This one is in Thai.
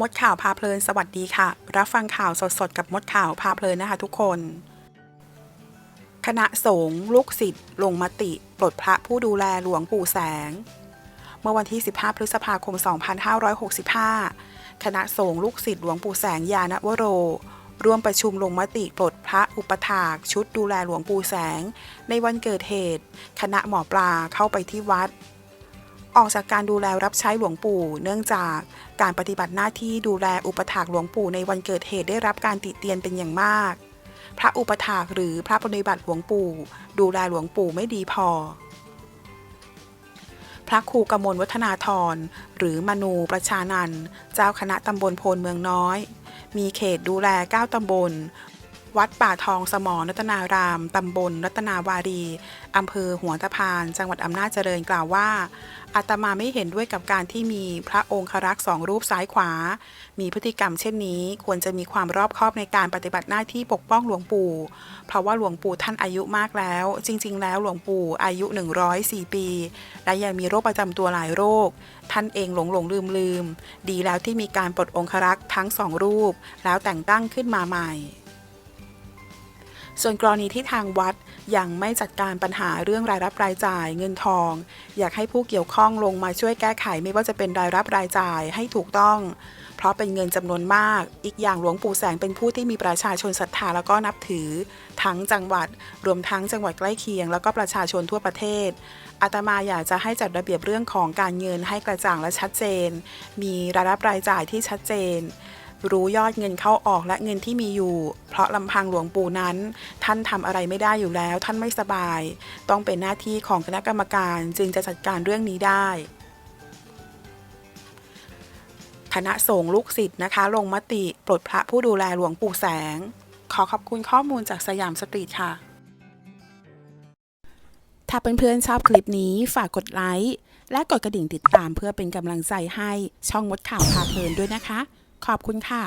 มดข่าวพาเพลินสวัสดีค่ะ รับฟังข่าวสดๆ กับมดข่าวพาเพลินนะคะทุกคน คณะสงฆ์ลูกศิษย์ลงมติ ปลดพระผู้ดูแลหลวงปู่แสง เมื่อวันที่ 15 พฤษภาคม 2565 คณะสงฆ์ลูกศิษย์หลวงปู่แสงยานวโร ร่วมประชุมลงมติปลดพระอุปถากชุดดูแลหลวงปู่แสง ในวันเกิดเหตุ คณะหมอปลาเข้าไปที่วัด ออกจากการดูแลรับใช้หลวงปู่ เนื่องจากการปฏิบัติหน้าที่ดูแลอุปถากหลวงปู่ในวันเกิดเหตุได้รับการติเตียนเป็นอย่างมาก พระอุปถากหรือพระปฏิบัติหลวงปู่ ดูแลหลวงปู่ไม่ดีพอ พระครูกมลวัฒนาธรหรือมนูประชานันเจ้าคณะตำบลโพนเมืองน้อย มีเขตดูแล 9 ตำบล วัดป่าทองสมอรัตนาราม ตำบลรัตนาวารี อำเภอหัวตะพาน จังหวัดอำนาจเจริญกล่าวว่า อาตมาไม่เห็นด้วยกับการที่มีพระองค์ครักษ์สองรูปซ้ายขวา มีพฤติกรรมเช่นนี้ ควรจะมีความรอบคอบในการปฏิบัติหน้าที่ปกป้องหลวงปู่ เพราะว่าหลวงปู่ท่านอายุมากแล้ว จริง ๆ แล้วหลวงปู่อายุ 104 ปี และยังมีโรคประจำตัวหลายโรค ท่านเองหลงหลงลืมลืมดีแล้วที่มีการปลดองครักษ์ทั้งสองรูป แล้วแต่งตั้งขึ้นมาใหม่ ส่วนกรณีที่ทางวัดยังไม่จัดการปัญหาเรื่องรายรับรายจ่ายเงินทอง อยากให้ผู้เกี่ยวข้องลงมาช่วยแก้ไขไม่ว่าจะเป็นรายรับรายจ่ายให้ถูกต้อง เพราะเป็นเงินจำนวนมาก อีกอย่างหลวงปู่แสงเป็นผู้ที่มีประชาชนศรัทธาแล้วก็นับถือ ทั้งจังหวัด รวมทั้งจังหวัดใกล้เคียง แล้วก็ประชาชนทั่วประเทศอาตมาอยากจะให้จัดระเบียบเรื่องของการเงินให้กระจ่างและชัดเจน มีรายรับรายจ่ายที่ชัดเจน รู้ยอดเงินเข้าออกและเงินที่มีอยู่ เพราะลำพังหลวงปู่นั้น ท่านทำอะไรไม่ได้อยู่แล้ว ท่านไม่สบาย ต้องเป็นหน้าที่ของคณะกรรมการจึงจะจัดการเรื่องนี้ได้คณะสงฆ์ลูกศิษย์นะคะ ลงมติปลดพระผู้ดูแลหลวงปู่แสง ขอขอบคุณข้อมูลจากสยามสตรีทค่ะ ถ้าเพื่อนๆชอบคลิปนี้ฝากกดไลค์และกดกระดิ่งติดตามเพื่อเป็นกำลังใจให้ช่องมดข่าวพาเพลินด้วยนะคะ ขอบคุณค่ะ